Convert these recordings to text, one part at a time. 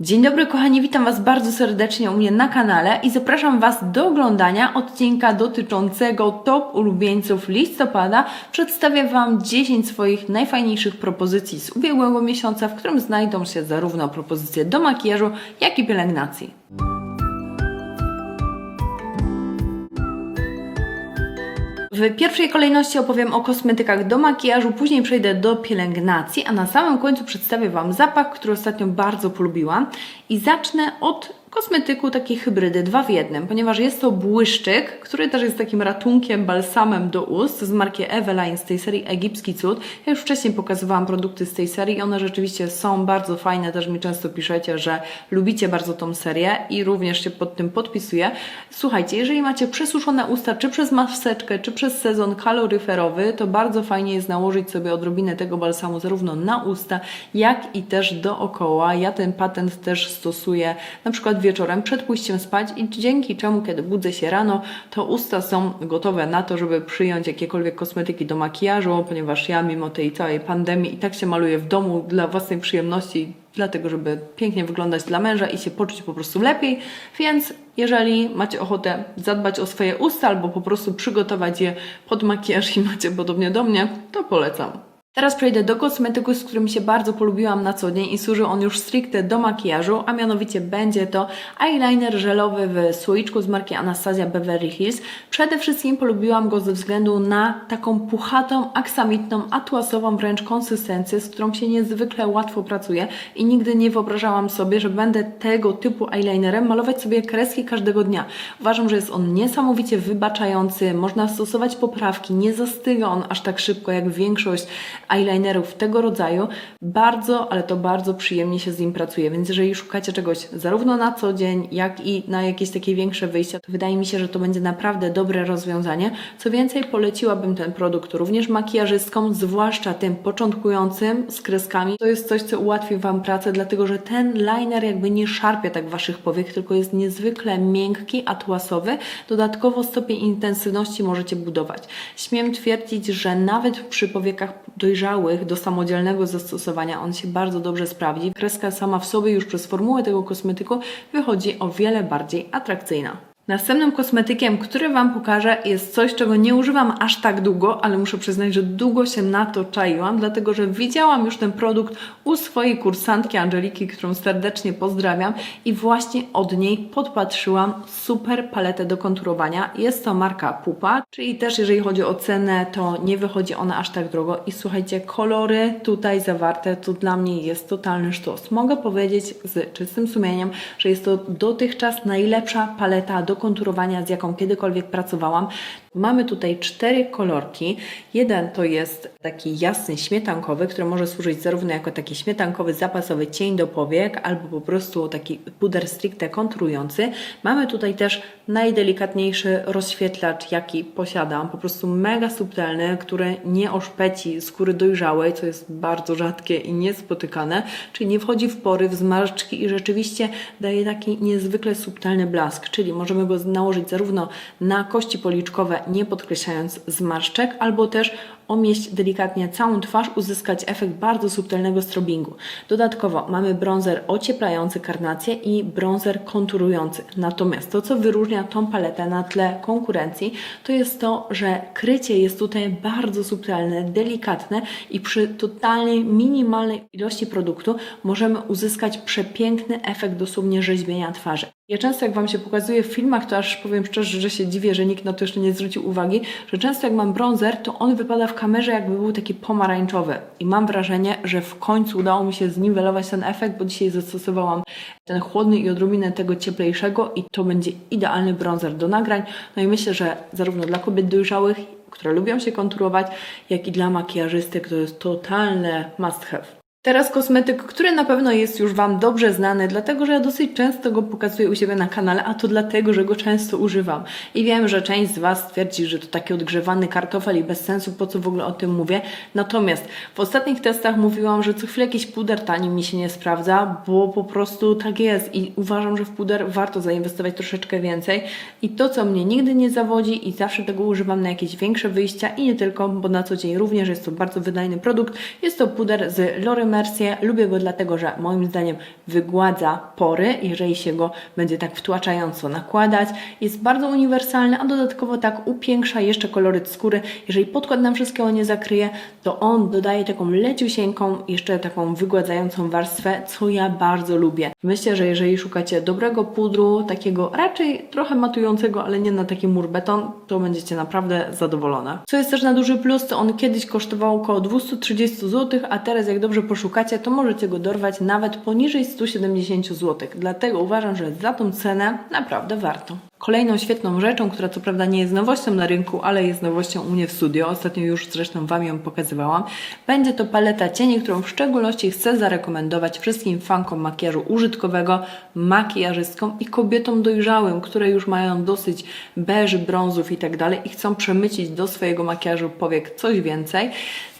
Dzień dobry kochani, witam Was bardzo serdecznie u mnie na kanale i zapraszam Was do oglądania odcinka dotyczącego top ulubieńców listopada. Przedstawię Wam 10 swoich najfajniejszych propozycji z ubiegłego miesiąca, w którym znajdą się zarówno propozycje do makijażu, jak i pielęgnacji. W pierwszej kolejności opowiem o kosmetykach do makijażu, później przejdę do pielęgnacji, a na samym końcu przedstawię Wam zapach, który ostatnio bardzo polubiłam. I zacznę od kosmetyku takiej hybrydy, dwa w jednym, ponieważ jest to błyszczyk, który też jest takim ratunkiem, balsamem do ust z marki Eveline z tej serii Egipski Cud. Ja już wcześniej pokazywałam produkty z tej serii i one rzeczywiście są bardzo fajne, też mi często piszecie, że lubicie bardzo tą serię i również się pod tym podpisuję. Słuchajcie, jeżeli macie przesuszone usta, czy przez maseczkę, czy przez sezon kaloryferowy, to bardzo fajnie jest nałożyć sobie odrobinę tego balsamu zarówno na usta, jak i też dookoła. Ja ten patent też stosuję na przykład wieczorem przed pójściem spać i dzięki czemu, kiedy budzę się rano, to usta są gotowe na to, żeby przyjąć jakiekolwiek kosmetyki do makijażu, ponieważ ja mimo tej całej pandemii i tak się maluję w domu dla własnej przyjemności, dlatego żeby pięknie wyglądać dla męża i się poczuć po prostu lepiej, więc jeżeli macie ochotę zadbać o swoje usta albo po prostu przygotować je pod makijaż i macie podobnie do mnie, to polecam. Teraz przejdę do kosmetyku, z którym się bardzo polubiłam na co dzień i służy on już stricte do makijażu, a mianowicie będzie to eyeliner żelowy w słoiczku z marki Anastasia Beverly Hills. Przede wszystkim polubiłam go ze względu na taką puchatą, aksamitną, atłasową wręcz konsystencję, z którą się niezwykle łatwo pracuje i nigdy nie wyobrażałam sobie, że będę tego typu eyelinerem malować sobie kreski każdego dnia. Uważam, że jest on niesamowicie wybaczający, można stosować poprawki, nie zastyga on aż tak szybko jak większość eyelinerów tego rodzaju. Bardzo, ale to bardzo przyjemnie się z nim pracuje, więc jeżeli szukacie czegoś zarówno na co dzień, jak i na jakieś takie większe wyjścia, to wydaje mi się, że to będzie naprawdę dobre rozwiązanie. Co więcej, poleciłabym ten produkt również makijażystkom, zwłaszcza tym początkującym z kreskami. To jest coś, co ułatwi Wam pracę, dlatego że ten liner jakby nie szarpie tak Waszych powiek, tylko jest niezwykle miękki, atłasowy. Dodatkowo stopień intensywności możecie budować. Śmiem twierdzić, że nawet przy powiekach dojrzałych do samodzielnego zastosowania on się bardzo dobrze sprawdzi. Kreska sama w sobie już przez formułę tego kosmetyku wychodzi o wiele bardziej atrakcyjna. Następnym kosmetykiem, który Wam pokażę, jest coś, czego nie używam aż tak długo, ale muszę przyznać, że długo się na to czaiłam, dlatego że widziałam już ten produkt u swojej kursantki Angeliki, którą serdecznie pozdrawiam i właśnie od niej podpatrzyłam super paletę do konturowania. Jest to marka Pupa, czyli też jeżeli chodzi o cenę, to nie wychodzi ona aż tak drogo i słuchajcie, kolory tutaj zawarte to dla mnie jest totalny sztos. Mogę powiedzieć z czystym sumieniem, że jest to dotychczas najlepsza paleta do konturowania, z jaką kiedykolwiek pracowałam. Mamy tutaj cztery kolorki. Jeden to jest taki jasny, śmietankowy, który może służyć zarówno jako taki śmietankowy, zapasowy cień do powiek, albo po prostu taki puder stricte konturujący. Mamy tutaj też najdelikatniejszy rozświetlacz, jaki posiadam. Po prostu mega subtelny, który nie oszpeci skóry dojrzałej, co jest bardzo rzadkie i niespotykane, czyli nie wchodzi w pory, w zmarszczki i rzeczywiście daje taki niezwykle subtelny blask, czyli możemy go nałożyć zarówno na kości policzkowe, nie podkreślając zmarszczek, albo też omieść delikatnie całą twarz, uzyskać efekt bardzo subtelnego strobingu. Dodatkowo mamy bronzer ocieplający karnację i bronzer konturujący. Natomiast to, co wyróżnia tą paletę na tle konkurencji, to jest to, że krycie jest tutaj bardzo subtelne, delikatne i przy totalnej, minimalnej ilości produktu możemy uzyskać przepiękny efekt dosłownie rzeźbienia twarzy. Ja często jak Wam się pokazuje w filmach, to aż powiem szczerze, że się dziwię, że nikt na to jeszcze nie zwrócił uwagi, że często jak mam bronzer, to on wypada w kamerze jakby był taki pomarańczowy. I mam wrażenie, że w końcu udało mi się zniwelować ten efekt, bo dzisiaj zastosowałam ten chłodny i odrobinę tego cieplejszego i to będzie idealny bronzer do nagrań. No i myślę, że zarówno dla kobiet dojrzałych, które lubią się konturować, jak i dla makijażystek to jest totalne must have. Teraz kosmetyk, który na pewno jest już Wam dobrze znany, dlatego że ja dosyć często go pokazuję u siebie na kanale, a to dlatego, że go często używam. I wiem, że część z Was twierdzi, że to taki odgrzewany kartofel i bez sensu, po co w ogóle o tym mówię. Natomiast w ostatnich testach mówiłam, że co chwilę jakiś puder tani mi się nie sprawdza, bo po prostu tak jest i uważam, że w puder warto zainwestować troszeczkę więcej. I to, co mnie nigdy nie zawodzi i zawsze tego używam na jakieś większe wyjścia i nie tylko, bo na co dzień również jest to bardzo wydajny produkt, jest to puder z L'Oreal Mercier. Lubię go dlatego, że moim zdaniem wygładza pory, jeżeli się go będzie tak wtłaczająco nakładać. Jest bardzo uniwersalny, a dodatkowo tak upiększa jeszcze koloryt skóry. Jeżeli podkład nam wszystkiego nie zakryje, to on dodaje taką leciusieńką, jeszcze taką wygładzającą warstwę, co ja bardzo lubię. Myślę, że jeżeli szukacie dobrego pudru, takiego raczej trochę matującego, ale nie na taki mur beton, to będziecie naprawdę zadowolone. Co jest też na duży plus, to on kiedyś kosztował około 230 zł, a teraz jak dobrze poszukacie, to możecie go dorwać nawet poniżej 170 zł. Dlatego uważam, że za tą cenę naprawdę warto. Kolejną świetną rzeczą, która co prawda nie jest nowością na rynku, ale jest nowością u mnie w studio, ostatnio już zresztą Wam ją pokazywałam, będzie to paleta cieni, którą w szczególności chcę zarekomendować wszystkim fankom makijażu użytkowego, makijażystkom i kobietom dojrzałym, które już mają dosyć beży, brązów i tak i chcą przemycić do swojego makijażu powiek coś więcej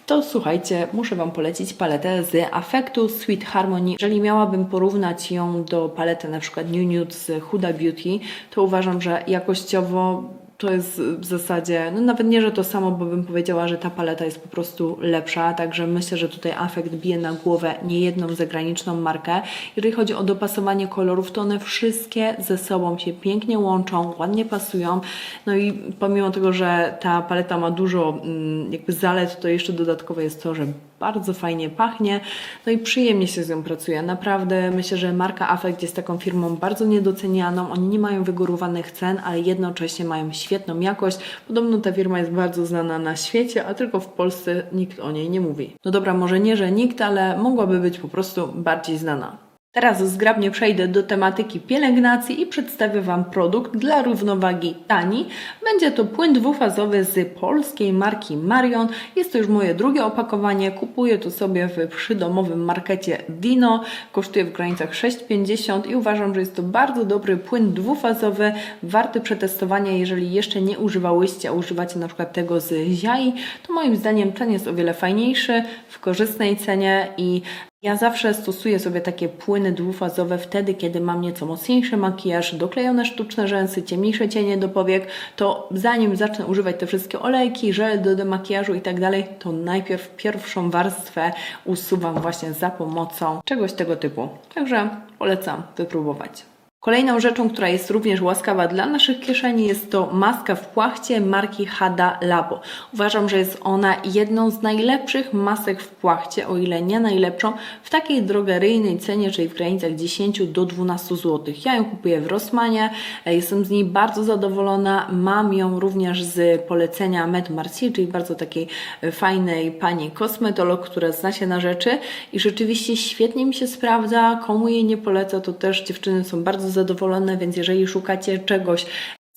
to słuchajcie, muszę Wam polecić paletę z Affectu Sweet Harmony. Jeżeli miałabym porównać ją do palety na przykład New Nude z Huda Beauty, to uważam, że jakościowo to jest w zasadzie, no nawet nie, że to samo, bo bym powiedziała, że ta paleta jest po prostu lepsza, także myślę, że tutaj Affect bije na głowę niejedną zagraniczną markę. Jeżeli chodzi o dopasowanie kolorów, to one wszystkie ze sobą się pięknie łączą, ładnie pasują, no i pomimo tego, że ta paleta ma dużo mm, jakby zalet, to jeszcze dodatkowo jest to, że bardzo fajnie pachnie, no i przyjemnie się z nią pracuje. Naprawdę myślę, że marka Affect jest taką firmą bardzo niedocenianą. Oni nie mają wygórowanych cen, ale jednocześnie mają świetną jakość. Podobno ta firma jest bardzo znana na świecie, a tylko w Polsce nikt o niej nie mówi. No dobra, może nie, że nikt, ale mogłaby być po prostu bardziej znana. Teraz zgrabnie przejdę do tematyki pielęgnacji i przedstawię Wam produkt dla równowagi tani. Będzie to płyn dwufazowy z polskiej marki Marion. Jest to już moje drugie opakowanie. Kupuję to sobie w przydomowym markecie Dino. Kosztuje w granicach 6,50 i uważam, że jest to bardzo dobry płyn dwufazowy, warty przetestowania. Jeżeli jeszcze nie używałyście, a używacie na przykład tego z Ziai, to moim zdaniem ten jest o wiele fajniejszy, w korzystnej cenie i ja zawsze stosuję sobie takie płyny dwufazowe wtedy, kiedy mam nieco mocniejszy makijaż, doklejone sztuczne rzęsy, ciemniejsze cienie do powiek, to zanim zacznę używać te wszystkie olejki, żel do demakijażu i tak dalej, to najpierw pierwszą warstwę usuwam właśnie za pomocą czegoś tego typu. Także polecam wypróbować. Kolejną rzeczą, która jest również łaskawa dla naszych kieszeni jest to maska w płachcie marki Hada Labo. Uważam, że jest ona jedną z najlepszych masek w płachcie, o ile nie najlepszą, w takiej drogeryjnej cenie, czyli w granicach 10 do 12 zł. Ja ją kupuję w Rossmanie, e, jestem z niej bardzo zadowolona. Mam ją również z polecenia Met Marcier, czyli bardzo takiej e, fajnej pani kosmetolog, która zna się na rzeczy i rzeczywiście świetnie mi się sprawdza. Komu jej nie poleca, to też dziewczyny są bardzo zadowolone, więc jeżeli szukacie czegoś,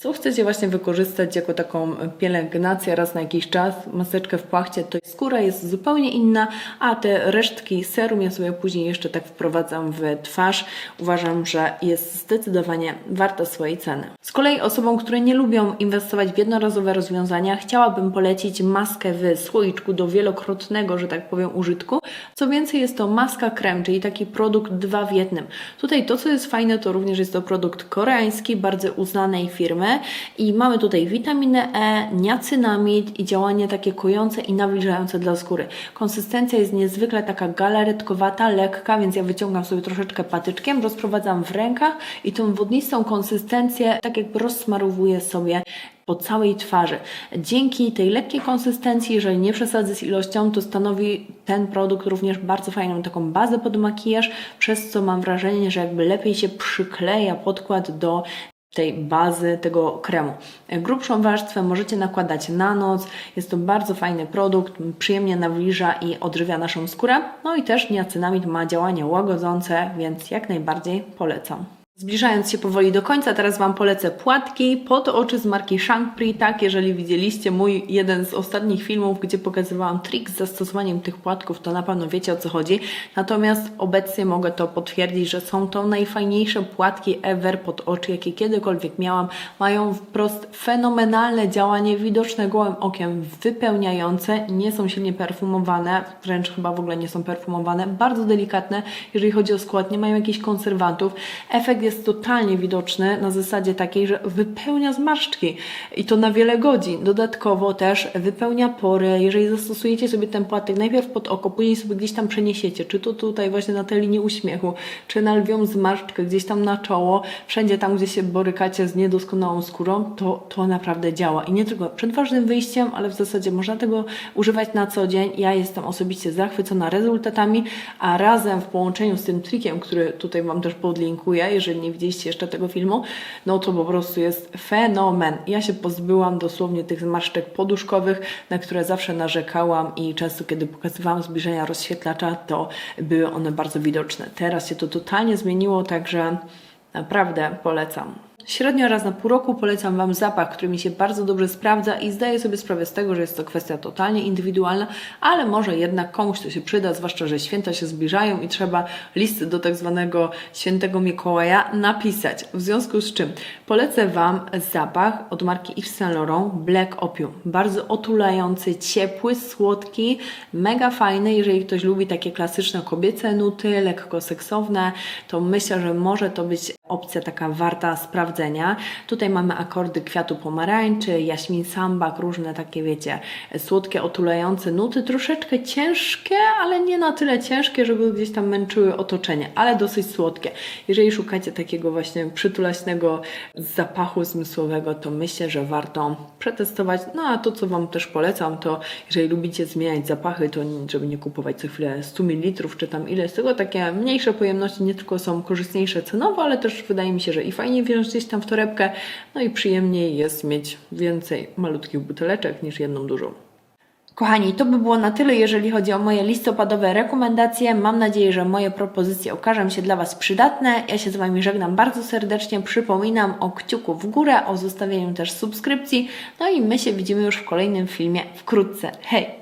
co chcecie właśnie wykorzystać jako taką pielęgnację raz na jakiś czas, maseczkę w płachcie, to skóra jest zupełnie inna, a te resztki serum ja sobie później jeszcze tak wprowadzam w twarz. Uważam, że jest zdecydowanie warta swojej ceny. Z kolei osobom, które nie lubią inwestować w jednorazowe rozwiązania, chciałabym polecić maskę w słoiczku do wielokrotnego, że tak powiem, użytku. Co więcej, jest to maska krem, czyli taki produkt dwa w jednym. Tutaj to, co jest fajne, to również jest to produkt koreański, bardzo uznanej firmy i mamy tutaj witaminę E, niacynamid i działanie takie kojące i nawilżające dla skóry. Konsystencja jest niezwykle taka galaretkowata, lekka, więc ja wyciągam sobie troszeczkę patyczkiem, rozprowadzam w rękach i tą wodnistą konsystencję tak jakby rozsmarowuję sobie po całej twarzy. Dzięki tej lekkiej konsystencji, jeżeli nie przesadzę z ilością, to stanowi ten produkt również bardzo fajną taką bazę pod makijaż, przez co mam wrażenie, że jakby lepiej się przykleja podkład do tej bazy tego kremu. Grubszą warstwę możecie nakładać na noc. Jest to bardzo fajny produkt, przyjemnie nawilża i odżywia naszą skórę. No i też niacynamid ma działanie łagodzące, więc jak najbardziej polecam. Zbliżając się powoli do końca, teraz Wam polecę płatki pod oczy z marki Shankpri. Tak, jeżeli widzieliście mój jeden z ostatnich filmów, gdzie pokazywałam trik z zastosowaniem tych płatków, to na pewno wiecie o co chodzi. Natomiast obecnie mogę to potwierdzić, że są to najfajniejsze płatki ever pod oczy, jakie kiedykolwiek miałam. Mają wprost fenomenalne działanie, widoczne gołym okiem, wypełniające, nie są silnie perfumowane, wręcz chyba w ogóle nie są perfumowane, bardzo delikatne, jeżeli chodzi o skład, nie mają jakichś konserwantów. Efekt jest jest totalnie widoczny na zasadzie takiej, że wypełnia zmarszczki i to na wiele godzin. Dodatkowo też wypełnia pory. Jeżeli zastosujecie sobie ten płatek najpierw pod oko, później sobie gdzieś tam przeniesiecie, czy to tutaj właśnie na tej linii uśmiechu, czy na lwią zmarszczkę, gdzieś tam na czoło, wszędzie tam, gdzie się borykacie z niedoskonałą skórą, to, to naprawdę działa. I nie tylko przed ważnym wyjściem, ale w zasadzie można tego używać na co dzień. Ja jestem osobiście zachwycona rezultatami, a razem w połączeniu z tym trikiem, który tutaj Wam też podlinkuję, jeżeli nie widzieliście jeszcze tego filmu, no to po prostu jest fenomen. Ja się pozbyłam dosłownie tych zmarszczek poduszkowych, na które zawsze narzekałam i często kiedy pokazywałam zbliżenia rozświetlacza, to były one bardzo widoczne. Teraz się to totalnie zmieniło, także naprawdę polecam. Średnio raz na pół roku polecam Wam zapach, który mi się bardzo dobrze sprawdza i zdaję sobie sprawę z tego, że jest to kwestia totalnie indywidualna, ale może jednak komuś to się przyda, zwłaszcza, że święta się zbliżają i trzeba listy do tak zwanego świętego Mikołaja napisać. W związku z czym polecę Wam zapach od marki Yves Saint Laurent Black Opium. Bardzo otulający, ciepły, słodki, mega fajny. Jeżeli ktoś lubi takie klasyczne kobiece nuty, lekko seksowne, to myślę, że może to być opcja taka warta sprawdzenia. Tutaj mamy akordy kwiatu pomarańczy, jaśmin sambak, różne takie, wiecie, słodkie, otulające nuty, troszeczkę ciężkie, ale nie na tyle ciężkie, żeby gdzieś tam męczyły otoczenie, ale dosyć słodkie. Jeżeli szukacie takiego właśnie przytulaśnego zapachu zmysłowego, to myślę, że warto przetestować. No a to, co Wam też polecam, to jeżeli lubicie zmieniać zapachy, to żeby nie kupować co chwilę 100 ml, czy tam ile z tego, takie mniejsze pojemności nie tylko są korzystniejsze cenowo, ale też wydaje mi się, że i fajnie wziąć gdzieś tam w torebkę, no i przyjemniej jest mieć więcej malutkich buteleczek niż jedną dużą. Kochani, to by było na tyle, jeżeli chodzi o moje listopadowe rekomendacje. Mam nadzieję, że moje propozycje okażą się dla Was przydatne. Ja się z Wami żegnam bardzo serdecznie. Przypominam o kciuku w górę, o zostawieniu też subskrypcji. No i my się widzimy już w kolejnym filmie wkrótce. Hej!